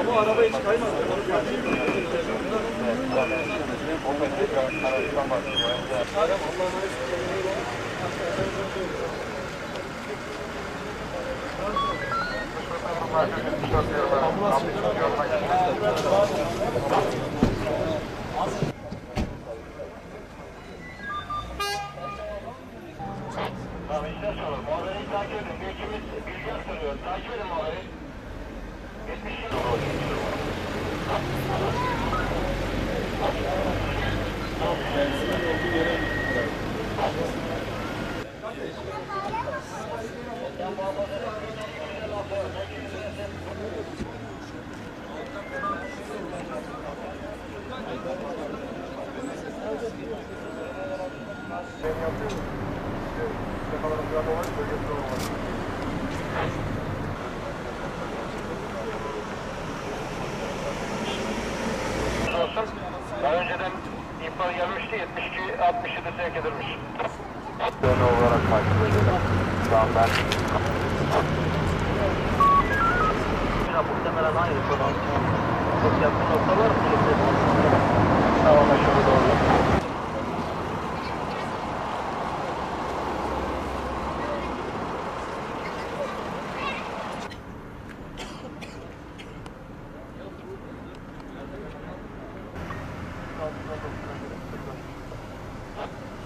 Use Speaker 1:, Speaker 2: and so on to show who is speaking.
Speaker 1: Ama arabaya hiç kaymaz. Ambulans Abi işte soru. Muhabereyi takip edin. Bilgimiz, bilgi soruyor. Takip edin muhabereyi. 70 yıl. Önceden ihbar gelmişti. 72 67 sevk edilmiş.
Speaker 2: Dönü olarak takip edelim. Şu an ben
Speaker 1: Muhtemelen aynı konu. Çok yakın noktalar mı? Thank you.